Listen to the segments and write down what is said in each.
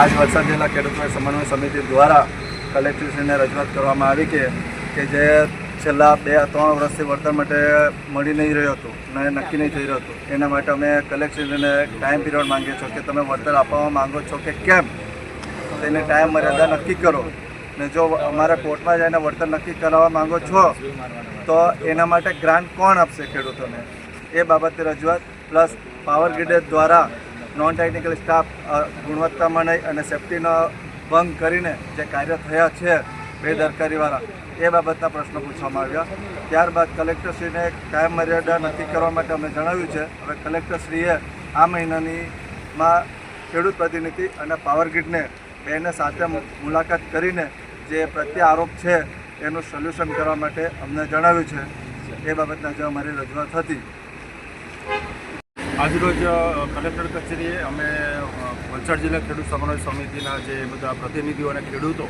આજ વલસાડ જિલ્લા ખેડૂત સમન્વય સમિતિ દ્વારા કલેક્ટરશ્રીને રજૂઆત કરવામાં આવી કે કે જે છેલ્લા બે ત્રણ વર્ષથી વળતર માટે મળી નહીં રહ્યું હતું અને નક્કી નહીં થઈ રહ્યું હતું, એના માટે અમે કલેક્ટરશ્રીને ટાઈમ પિરિયડ માંગીએ છીએ કે તમે વળતર આપવા માંગો છો કે કેમ? તેને ટાઈમ મર્યાદા નક્કી કરો. ને જો અમારે કોર્ટમાં જઈને વળતર નક્કી કરાવવા માંગો છો, તો એના માટે ગ્રાન્ટ કોણ આપશે ખેડૂતોને? એ બાબતે રજૂઆત, પ્લસ પાવર ગ્રીડ દ્વારા નોન ટેકનિકલ સ્ટાફ ગુણવત્તામાં નહીં અને સેફટીનો ભંગ કરીને જે કાર્ય થયા છે બેદરકારીવાળા, એ બાબતના પ્રશ્નો પૂછવામાં આવ્યા. ત્યારબાદ કલેક્ટરશ્રીને કાયમ મર્યાદા નક્કી કરવા માટે અમે જણાવ્યું છે. હવે કલેક્ટરશ્રીએ આ મહિનાની માં ખેડૂત પ્રતિનિધિ અને પાવર ગ્રીડને બેને સાથે મુલાકાત કરીને જે પ્રત્યે આરોપ છે એનું સોલ્યુશન કરવા માટે અમને જણાવ્યું છે. એ બાબતના જે અમારી રજૂઆત હતી. આજરોજ કલેક્ટર કચેરીએ અમે વલસાડ જિલ્લા ખેડૂત સમન્વય સમિતિના જે બધા પ્રતિનિધિઓ અને ખેડૂતો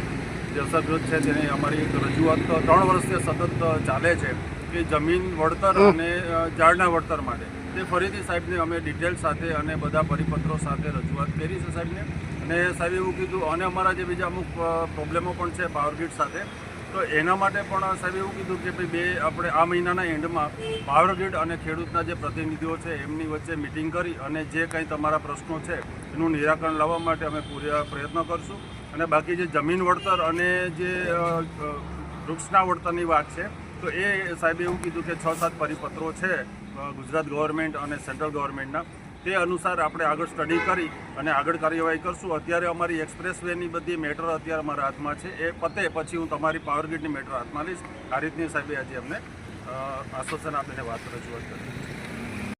જે અસરગ્રસ્ત છે તેની અમારી રજૂઆત ત્રણ વર્ષથી સતત ચાલે છે કે જમીન વળતર અને ઝાડના વળતર માટે. તે ફરીથી સાહેબને અમે ડિટેલ સાથે અને બધા પરિપત્રો સાથે રજૂઆત કરી છે સાહેબને. અને સાહેબ એવું કીધું અને અમારા જે બીજા અમુક પ્રોબ્લેમો પણ છે પાવર ગ્રીડ સાથે તો એના માટે પણ સાહેબ એવું કીધું કે ભાઈ બે આપણે આ મહિનાના એન્ડમાં પાવર ગ્રીડ અને ખેડૂતના જે પ્રતિનિધિઓ છે, એમની વચ્ચે મિટિંગ કરી અને જે કંઈ તમારા પ્રશ્નો છે, એનું નિરાકરણ લાવવા માટે અમે પૂરા પ્રયત્ન કરશું. અને બાકી જે જમીન વળતર અને જે વૃક્ષના વળતરની વાત છે, તો એ સાહેબે એવું કીધું કે છ સાત પરિપત્રો છે ગુજરાત ગવર્મેન્ટ અને સેન્ટ્રલ ગવર્મેન્ટના. તે અનુસાર આપણે આગળ સ્ટડી કરી અને આગળ કાર્યવાહી કરશું. અત્યારે અમારી એક્સપ્રેસ વેની બધી મેટર અત્યારે અમારા હાથમાં છે. એ પતે પછી હું તમારી પાવર ગ્રીડની મેટર હાથમાં લઈશ. આ રીતની સાહેબે આજે અમને આશ્વાસન આપીને વાત રજૂઆત કરી.